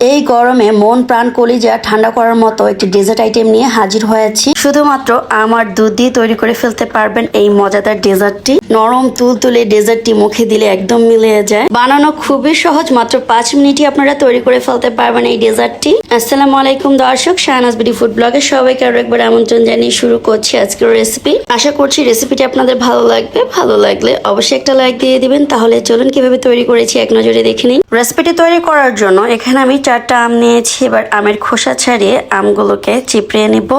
এই গরমে মন প্রাণ কলিজা ঠান্ডা করার মতো একটি ডেজার্ট আইটেম নিয়ে হাজির হয়েছি। শুধুমাত্র আমার দুধ দিয়ে তৈরি করে ফেলতে পারবেন এই মজাদার ডেজার্টটি। নরম তুলতুলে ডেজার্টটি মুখে দিলে একদম মিলে যায়। বানানো খুবই সহজ, মাত্র পাঁচ মিনিটই আপনারা তৈরি করে ফেলতে পারবেন এই ডেজার্টটি। আসসালামু আলাইকুম দর্শক, শাহনাজ বিডি ফুড ব্লগে সবাইকে আরও একবার আমন্ত্রণ জানিয়ে শুরু করছি আজকের রেসিপি আশা করছি রেসিপিটি আপনাদের ভালো লাগবে। ভালো লাগলে অবশ্যই একটা লাইক দিয়ে দিবেন। তাহলে চলুন কীভাবে তৈরি করেছি এক নজরে দেখে নিন রেসিপিটি তৈরি করার জন্য এখানে আমি চারটা আম নিয়েছি এবার আমের খোসা ছাড়িয়ে আমগুলোকে চিপড়িয়ে নিব।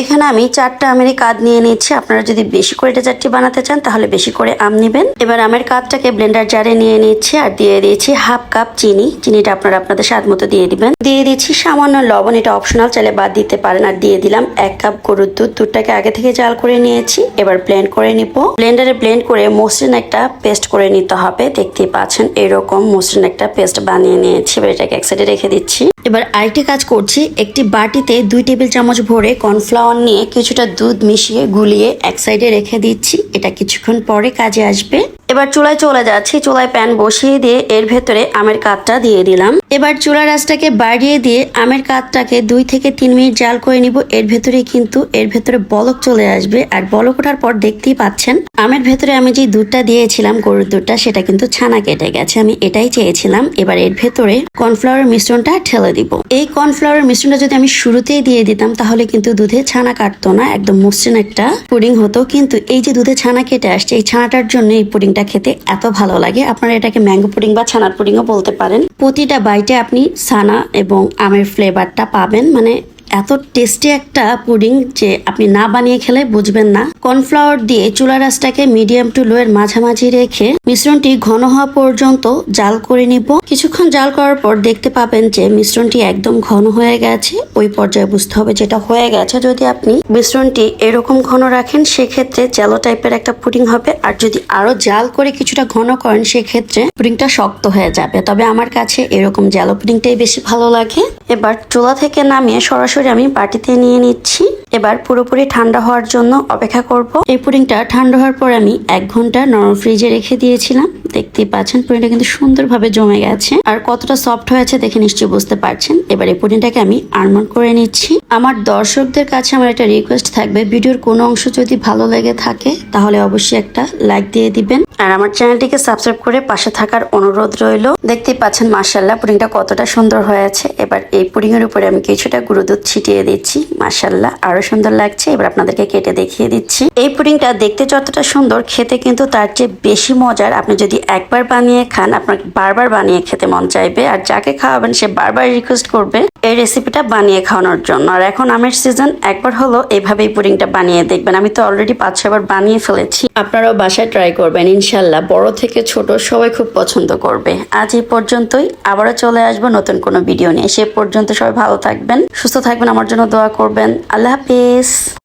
এখানে আমি চারটা আমেরই কাদ নিয়ে নিচ্ছি আপনারা যদি বেশি করে এটা চারটি বানাতে চান, তাহলে বেশি করে আম নেবেন। এবার আমের কাদটাকে ব্লেন্ডার জারে নিয়ে নিচ্ছি আর দিয়ে দিয়েছি হাফ কাপ চিনি। চিনিটা আপনারা আপনাদের স্বাদ মতো দিয়ে দিবেন। দিয়ে দিচ্ছি সামান্য লবণ, এটা অপশনাল চাইলে বাদ দিতে পারেন। আর দিয়ে দিলাম এক কাপ গরুর দুধ। দুধটাকে আগে থেকে জাল করে নিয়েছি। এবার ব্লেন্ড করে নিব। ব্লেন্ডারে ব্লেন্ড করে মসৃণ একটা পেস্ট করে নিতে হবে। দেখতেই পাচ্ছেন, এরকম মসৃণ একটা পেস্ট বানিয়ে নিয়েছি। এবার এটাকে এক সাইডে রেখে দিচ্ছি। এবার আরেকটি কাজ করছি, একটি বাটিতে দুই টেবিল চামচ ভরে কর্নফ্লাওয়ার নিয়ে কিছুটা দুধ মিশিয়ে গুলিয়ে এক সাইডে রেখে দিচ্ছি। এটা কিছুক্ষণ পরে কাজে আসবে। এবার চুলায় চলে যাচ্ছি। চুলায় প্যান বসিয়ে দিয়ে এর ভেতরে আমের কাতটা দিয়ে দিলাম। এবার চুলা রাসটাকে বাড়িয়ে দিয়ে আমের কাতটাকে দুই থেকে তিন মিনিট জাল করে নিব। এর ভেতরে কিন্তু, এর ভেতরে বলক চলে আসবে। আর বলক ওঠার পর দেখতেই পাচ্ছেন আমের ভেতরে আমি যে দুধটা দিয়েছিলাম, গরুর দুধটা, সেটা কিন্তু ছানা কেটে গেছে। আমি এটাই চেয়েছিলাম, এবার এর ভেতরে কর্নফ্লাওয়ার মিশ্রণটা ঠেলে দিব। এই কর্নফ্লাওয়ার মিশ্রণটা যদি আমি শুরুতেই দিয়ে দিতাম, তাহলে কিন্তু দুধে ছানা কাটতো না, একদম মসৃণ একটা পুডিং হতো। কিন্তু এই যে দুধে ছানা কেটে আসছে, এই ছানাটার জন্য এই পুডিংটা খেতে এত ভালো লাগে। আপনারা এটাকে ম্যাঙ্গো পুডিং বা ছানার পুডিংও বলতে পারেন। প্রতিটা বাইটে আপনি ছানা এবং আমের ফ্লেভারটা পাবেন। মানে এত টেস্টি একটা পুডিং যে আপনি না বানিয়ে খেলে বুঝবেন না। কর্নফ্লাওয়ার দিয়ে চুলা রাসটাকে মিডিয়াম টু লো এর মাঝামাঝি রেখে মিশ্রণটি ঘন হওয়া পর্যন্ত জাল করে নিব। কিছুক্ষণ জাল করার পর দেখতে পাবেন যে মিশ্রণটি একদম ঘন হয়ে গেছে। ওই পর্যায়ে বুঝতে হবে যেটা হয়ে গেছে। যদি আপনি মিশ্রণটি এরকম ঘন রাখেন, সেক্ষেত্রে জ্যালো টাইপের একটা পুডিং হবে। আর যদি আরও জাল করে কিছুটা ঘন করেন, সেক্ষেত্রে পুডিংটা শক্ত হয়ে যাবে। তবে আমার কাছে এরকম জ্যালো পুডিংটাই বেশি ভালো লাগে। এবার চুলা থেকে নামিয়ে সরাসরি আমি বাটিতে নিয়ে নিচ্ছি। এবার পুরোপুরি ঠান্ডা হওয়ার জন্য অপেক্ষা করব। এই পুডিংটা ঠান্ডা হওয়ার পর আমি এক ঘণ্টা নরম ফ্রিজে রেখে দিয়েছিলাম। দেখতেই পাচ্ছেন পুডিংটা কিন্তু সুন্দরভাবে জমে গেছে। আর কতটা সফট হয়েছে দেখে নিশ্চয়ই বুঝতে পারছেন। এবার এই পুডিংটাকে আমি আলমন্ড করে নিচ্ছি। আমার দর্শকদের কাছে আমার একটা রিকোয়েস্ট থাকবে। ভিডিওর কোনো অংশ যদি ভালো লেগে থাকে, তাহলে অবশ্যই একটা লাইক দিয়ে দিবেন। আর আমার চ্যানেলটিকে সাবস্ক্রাইব করে পাশে থাকার অনুরোধ রইল। দেখতেই পাচ্ছেন মার্শাল্লাহ পুডিংটা কতটা সুন্দর হয়েছে। এবার এই পুডিং এর উপরে আমি কিছুটা গুঁড়ো দুধ ছিটিয়ে দিচ্ছি। মার্শাল্লাহ আরও সুন্দর লাগছে। এবার আপনাদেরকে কেটে দেখিয়ে দিচ্ছি। এই পুডিংটা দেখতে যতটা সুন্দর, খেতে কিন্তু তার চেয়ে বেশি মজার। আপনি যদি একবার বানিয়ে খান আপনার বারবার বানিয়ে খেতে মন চাইবে। আর যাকে খাওয়াবেন, সে বারবার রিকোয়েস্ট করবে এই রেসিপিটা বানিয়ে খাওয়ানোর জন্য। আর এখন আমের সিজন একবার হলো এইভাবে এই পুডিংটা বানিয়ে দেখবেন। আমি তো অলরেডি পাঁচ ছবার বানিয়ে ফেলেছি। আপনারাও বাসায় ট্রাই করবেন, ইনশাল্লাহ। বড় থেকে ছোট সবাই খুব পছন্দ করবে। আজ এই পর্যন্তই। আবারও চলে আসব নতুন কোনো ভিডিও নিয়ে। সে পর্যন্ত সবাই ভালো থাকবেন, সুস্থ থাকবেন, আমার জন্য দোয়া করবেন। আল্লাহ হাফিজ।